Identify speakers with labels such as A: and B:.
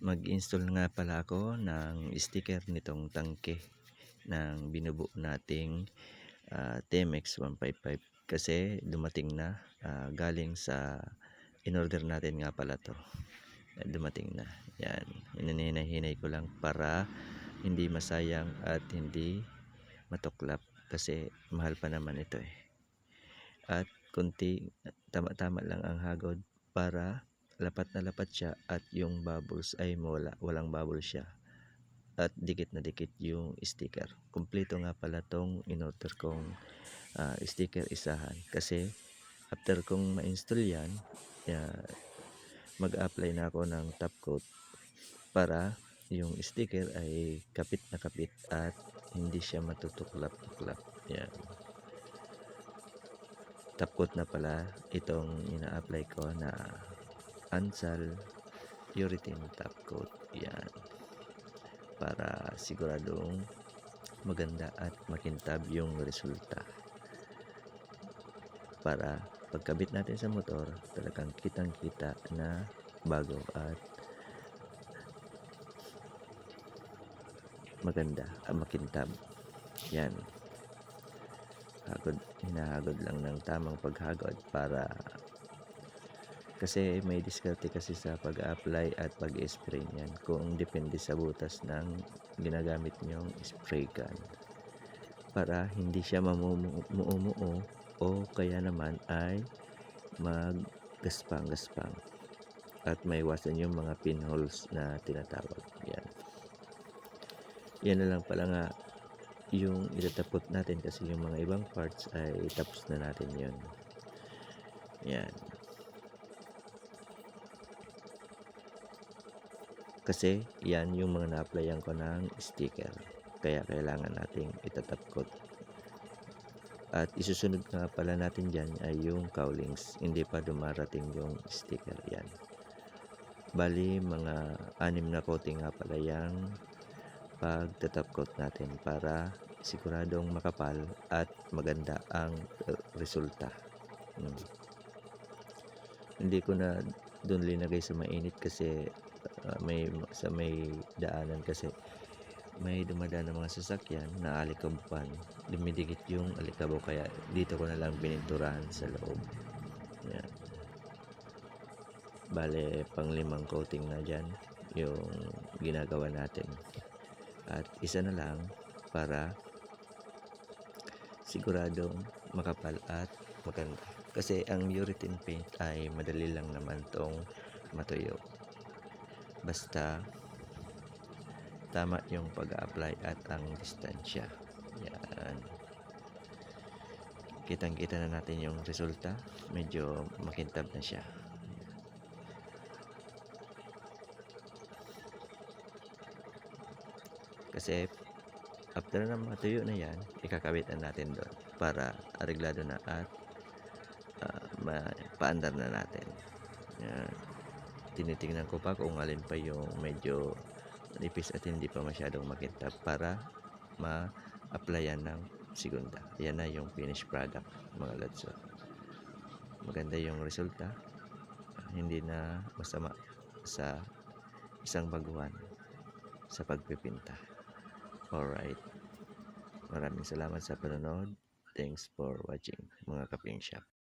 A: mag-install nga pala ako ng sticker nitong tangke ng binubuo nating uh, TMX 155 kasi dumating na uh, galing sa in-order natin nga pala to. Dumating na. Yan. Hinay ko lang para hindi masayang at hindi matuklap kasi mahal pa naman ito eh. At kunti tama-tama lang ang hagod para lapat na lapat siya at yung bubbles ay wala, walang bubble siya. At dikit na dikit yung sticker. Kumpleto nga pala tong in-order kong uh, sticker isahan. Kasi after kong ma-install yan uh, mag-apply na ako ng top coat para yung sticker ay kapit na kapit at hindi siya matutuklap-tuklap. Yan. Top coat na pala itong ina-apply ko na Ansal urethane top coat yan. Para siguradong maganda at makintab yung resulta. Para pagkabit natin sa motor talagang kitang kita na bago at maganda at makintab. Yan. Hagod hinahagod lang ng tamang paghagod para kasi may diskarte kasi sa pag-apply at pag-spray niyan kung depende sa butas ng ginagamit nyong spray gun para hindi siya mamumuo o kaya naman ay maggaspang-gaspang at maiwasan yung mga pinholes na tinatawag. Yan. Yan na lang pala nga yung itatapot natin kasi yung mga ibang parts ay tapos na natin yun. Yan kasi yan yung mga na-applyan ko ng sticker. Kaya kailangan nating itatapkot at isusunod nga pala natin dyan ay yung cowlings. Hindi pa dumarating yung sticker yan. Bali mga anim na coating nga pala yung pagtatapkot natin para siguradong makapal at maganda ang resulta. Hmm. hindi ko na doon linagay sa mainit kasi uh, may sa may daanan kasi may dumadaan ng mga sasakyan na alikabukan dumidikit yung alikabo kaya dito ko na lang pininturahan sa loob. Yan. Bale pang limang coating na dyan yung ginagawa natin. At isa na lang para siguradong makapal at maganda. Kasi ang urethane paint ay madali lang naman tong matuyo basta tama yung pag-apply at ang distansya. Yan. Kitang kita na natin yung resulta. Medyo makintab na siya. Kasi after na matuyo na yan ikakabit na natin doon para areglado na at uh, paandar na natin. Yan tinitingnan ko pa kung alin pa yung medyo nipis at hindi pa masyadong makintab para ma-applyan ng segunda. Yan na yung finished product mga ladso. Maganda yung resulta. Hindi na masama sa isang baguhan sa pagpipinta. Alright. Maraming salamat sa panonood. Thanks for watching mga kaping shop.